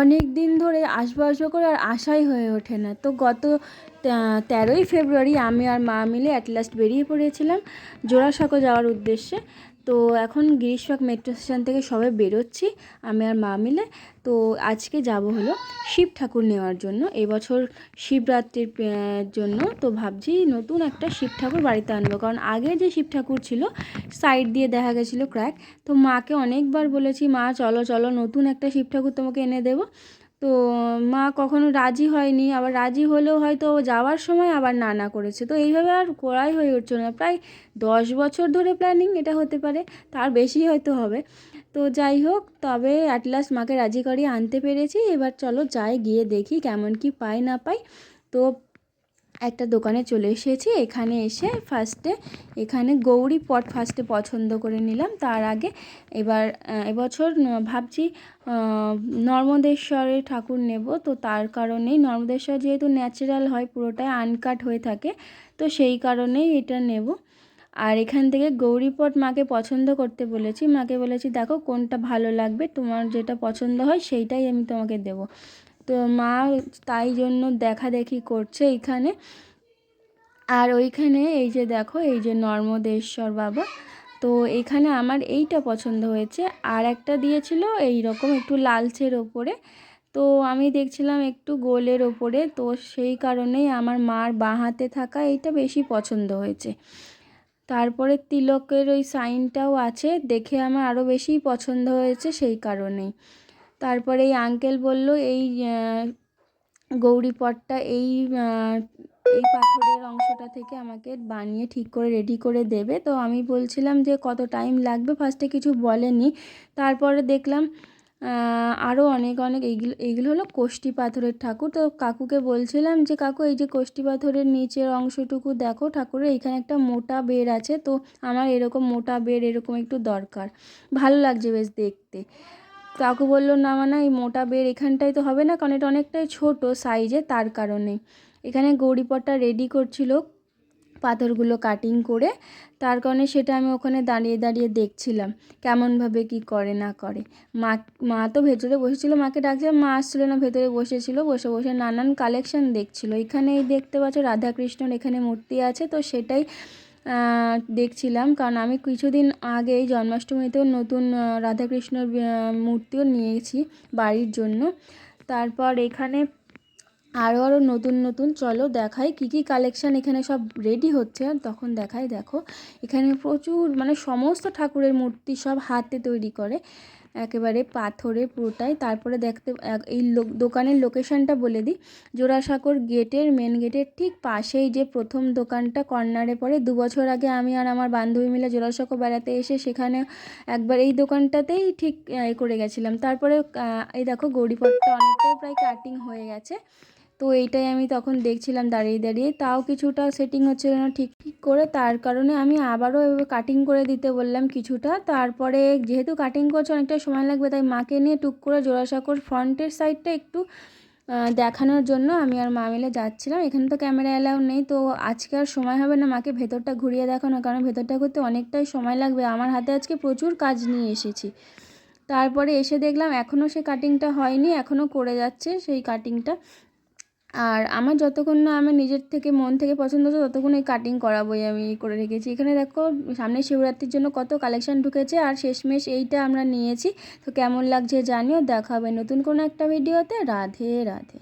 অনেক দিন ধরে আসব করে আর আশাই হয়ে ওঠে না। তো গত তেরোই ফেব্রুয়ারি আমি আর মা মিলে অ্যাট লাস্ট বেরিয়ে পড়েছিলাম জোড়াসাঁকো যাওয়ার উদ্দেশ্যে। তো এখন গিরিশবাগ মেট্রো স্টেশন থেকে সবাই বেরোচ্ছি, আমি আর মা মিলে। তো আজকে যাব হলো শিব ঠাকুর নেওয়ার জন্য। এবছর শিবরাত্রির জন্য তো ভাবছি নতুন একটা শিব ঠাকুর বাড়িতে আনব। কারণ আগে যে শিব ঠাকুর ছিল সাইড দিয়ে দেখা গেছিল ক্র্যাক তো মাকে অনেকবার বলেছি, মা, চলো চলো, নতুন একটা শিব ঠাকুর তোমাকে এনে দেবো। তো মা কখনো রাজি হয়নি, আবার রাজি হলেও হয়তো যাওয়ার সময় আবার না না করেছে। তো এইভাবে আর করাই হয়ে উঠছিল না। প্রায় দশ বছর ধরে প্ল্যানিং এটা হতে পারে, তার বেশি হয়তো হবে। তো যাই হোক, তবে অ্যাট লাস্ট মাকে রাজি করিয়ে আনতে পেরেছি। এবার চলো যাই, গিয়ে দেখি কেমন কি পাই না পাই। তো একটা দোকানে চলে এসেছি। এখানে এসে ফার্স্টে এখানে গৌরী পট ফার্স্টে পছন্দ করে নিলাম। তার আগে এবার এবছর ভাবছি নর্মদেশ্বরের ঠাকুর নেব। তো তার কারণেই নর্মদেশ্বর যেহেতু ন্যাচারাল হয়, পুরোটাই আনকাট হয়ে থাকে, তো সেই কারণেই এটা নেব। আর এখান থেকে গৌরীপট মাকে পছন্দ করতে বলেছি। মাকে বলেছি, দেখো কোনটা ভালো লাগবে, তোমার যেটা পছন্দ হয়, সেইটাই আমি তোমাকে দেবো। তো মা তাই জন্য দেখা দেখি করছে এইখানে আর ওইখানে এই যে দেখো, এই যে নর্মদেশ্বর বাবা, তো এখানে আমার এইটা পছন্দ হয়েছে। আর একটা দিয়েছিল এই রকম একটু লালচের ওপরে। তো আমি দেখছিলাম একটু গোলের ওপরে, তো সেই কারণেই আমার মার বাঁ হাতে থাকা এইটা বেশি পছন্দ হয়েছে। তারপরে তিলকের ওই সাইনটাও আছে, দেখে আমার আরও বেশি পছন্দ হয়েছে সেই কারণেই। তারপরে এই আঙ্কেল বলল, এই গৌরী পটটা এই এই পাথরের অংশটা থেকে আমাকে বানিয়ে ঠিক করে রেডি করে দেবে। তো আমি বলছিলাম যে, কত টাইম লাগবে? ফার্স্টে কিছু বলেনি। তারপরে দেখলাম আরও অনেক অনেক এইগুলো এইগুলো হলো কোষ্টি পাথরের ঠাকুর। তো কাকুকে বলছিলাম যে, কাকু, এই যে কোষ্টি পাথরের নিচের অংশটুকু দেখো ঠাকুরের এইখানে একটা মোটা বের আছে। তো আমার এরকম মোটা বের এরকম একটু দরকার। ভালো লাগছে বেশ দেখতে। কাকু বলল, না মানে এই মোটা বের এখানটায় তো হবে না, কারণ এটা অনেকটাই ছোটো সাইজে, তার কারণে। এখানে গৌরীপটটা রেডি করছিল পাথরগুলো কাটিং করে, তার কারণে সেটা আমি ওখানে দাঁড়িয়ে দাঁড়িয়ে দেখছিলাম, কেমনভাবে কি করে, না করে। মা মা তো ভেতরে বসেছিল, মাকে ডাকছিলাম মা আসছিল না, ভেতরে বসেছিল, বসে বসে নানান কালেকশন দেখছিল। এখানে এই দেখতে পাচ্ছ, রাধাকৃষ্ণর এখানে মূর্তি আছে, তো সেটাই দেখছিলাম। কারণ আমি কিছুদিন আগেই জন্মাষ্টমীতেও নতুন রাধাকৃষ্ণর মূর্তিও নিয়েছি বাড়ির জন্য। তারপর এখানে আরও আরও নতুন নতুন, চলো দেখাই কী কী কালেকশান এখানে সব রেডি হচ্ছে। তখন দেখাই, দেখো। এখানে প্রচুর মানে সমস্ত ঠাকুরের মূর্তি সব হাতে তৈরি করে। একেবারে পাথরে পুরোটাই। তারপরে দেখতে এই দোকানের লোকেশানটা বলে দিই। জোড়াসাঁকোর গেটের মেন গেটের ঠিক পাশেই যে প্রথম দোকানটা কর্নারে পড়ে। দু বছর আগে আমি আর আমার বান্ধবী মিলে জোড়াসাঁকো বেড়াতে এসে সেখানে একবার এই দোকানটাতেই ঠিক করে গেছিলাম। তারপরে এই দেখো গৌরীপটটা অনেকটাই প্রায় কাটিং হয়ে গেছে। তো এইটাই আমি তখন দেখছিলাম দাঁড়িয়ে দাঁড়িয়ে। তাও কিছুটা সেটিং হচ্ছিল না ঠিক ঠিক করে। তার কারণে আমি আবারও কাটিং করে দিতে বললাম কিছুটা। তারপরে যেহেতু কাটিং করছে, অনেকটা সময় লাগবে, তাই মাকে নিয়ে টুক করে জোড়াসাঁকোর ফ্রন্টের সাইডটা একটু দেখানোর জন্য আমি আর মা মিলে যাচ্ছিলাম। এখানে তো ক্যামেরা অ্যালাউ নেই, তো আজকে আর সময় হবে না মাকে ভেতরটা ঘুরিয়ে দেখানো কারণ ভেতরটা ঘুরতে অনেকটাই সময় লাগবে। আমার হাতে আজকে প্রচুর কাজ নিয়ে এসেছি। তারপরে এসে দেখলাম এখনও সে কাটিংটা হয়নি এখনও করে যাচ্ছে সেই কাটিংটা আর আমার যতক্ষণ না আমার নিজের থেকে মন থেকে পছন্দ হচ্ছে, ততক্ষণ এই কাটিং করাবোই আমি করে রেখেছি। এখানে দেখো সামনে শিবরাত্রির জন্য কত কালেকশান ঢুকেছে আর শেষমেশ এইটা আমরা নিয়েছি। তো কেমন লাগছে জানিও দেখাবে নতুন কোনো একটা ভিডিওতে রাধে রাধে।